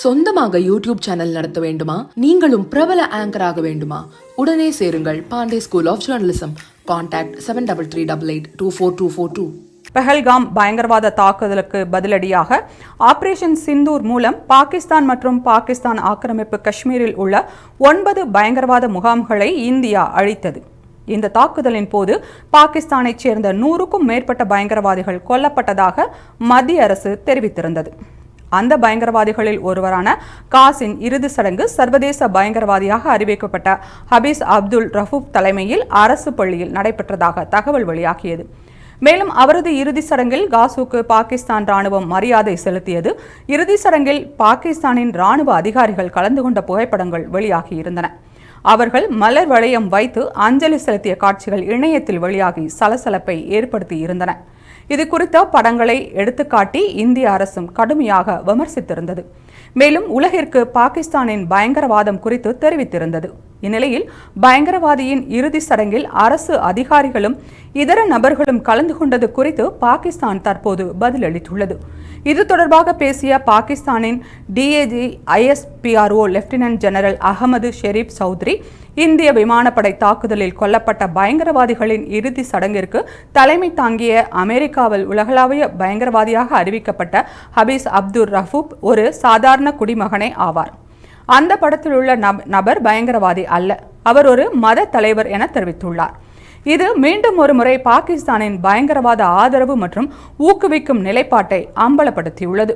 சொந்தமாக YouTube channel நடத்த வேண்டுமா? நீங்களும் பிரபல ஆங்கராக வேண்டுமா? உடனே சேருங்கள் Pandey school of journalism contact seven double three double eight two four two four two Pahalgam பயங்கரவாத தாக்குதலுக்கு பதிலடியாக ஆபரேஷன் சிந்தூர் மூலம் பாகிஸ்தான் மற்றும் பாகிஸ்தான் ஆக்கிரமிப்பு காஷ்மீரில் உள்ள ஒன்பது பயங்கரவாத முகாம்களை இந்தியா அழித்தது. இந்த தாக்குதலின் போது பாகிஸ்தானைச் சேர்ந்த நூறுக்கும் மேற்பட்ட பயங்கரவாதிகள் கொல்லப்பட்டதாக மத்திய அரசு தெரிவித்திருந்தது. அந்த பயங்கரவாதிகளில் ஒருவரான காசின் இறுதி சடங்கு சர்வதேச பயங்கரவாதியாக அறிவிக்கப்பட்ட ஹபீஸ் அப்துல் ரஃபூப் தலைமையில் அரசு பள்ளியில் நடைபெற்றதாக தகவல் வெளியாகியது. மேலும் அவரது இறுதி சடங்கில் காசுக்கு பாகிஸ்தான் ராணுவம் மரியாதை செலுத்தியது. இறுதி சடங்கில் பாகிஸ்தானின் ராணுவ அதிகாரிகள் கலந்து கொண்ட புகைப்படங்கள் வெளியாகியிருந்தன. அவர்கள் மலர் வளையம் வைத்து அஞ்சலி செலுத்திய காட்சிகள் இணையத்தில் வெளியாகி சலசலப்பை ஏற்படுத்தி இருந்தன இது குறித்த படங்களை எடுத்துக்காட்டி இந்திய அரசும் கடுமையாக விமர்சித்திருந்தது. மேலும் உலகிற்கு பாகிஸ்தானின் பயங்கரவாதம் குறித்து தெரிவித்திருந்தது. இந்நிலையில் பயங்கரவாதியின் இறுதி சடங்கில் அரசு அதிகாரிகளும் இதர நபர்களும் கலந்து கொண்டது குறித்து பாகிஸ்தான் தற்போது பதிலளித்துள்ளது. இது தொடர்பாக பேசிய பாகிஸ்தானின் DG ISPR lieutenant general Ahmed Sharif Chaudhry இந்திய விமானப்படை தாக்குதலில் கொல்லப்பட்ட பயங்கரவாதிகளின் இறுதி சடங்கிற்கு தலைமை தாங்கிய அமெரிக்காவில் உலகளாவிய பயங்கரவாதியாக அறிவிக்கப்பட்ட ஹபீஸ் அப்துல் ரஃபூப் ஒரு சாதாரண குடிமகனே ஆவார். அந்த படத்தில் உள்ள நபர் பயங்கரவாதி அல்ல. அவர் ஒரு மத தலைவர் என தெரிவித்துள்ளார். இது மீண்டும் ஒரு முறை பாகிஸ்தானின் பயங்கரவாத ஆதரவு மற்றும் ஊக்குவிக்கும் நிலைப்பாட்டை அம்பலப்படுத்தியுள்ளது.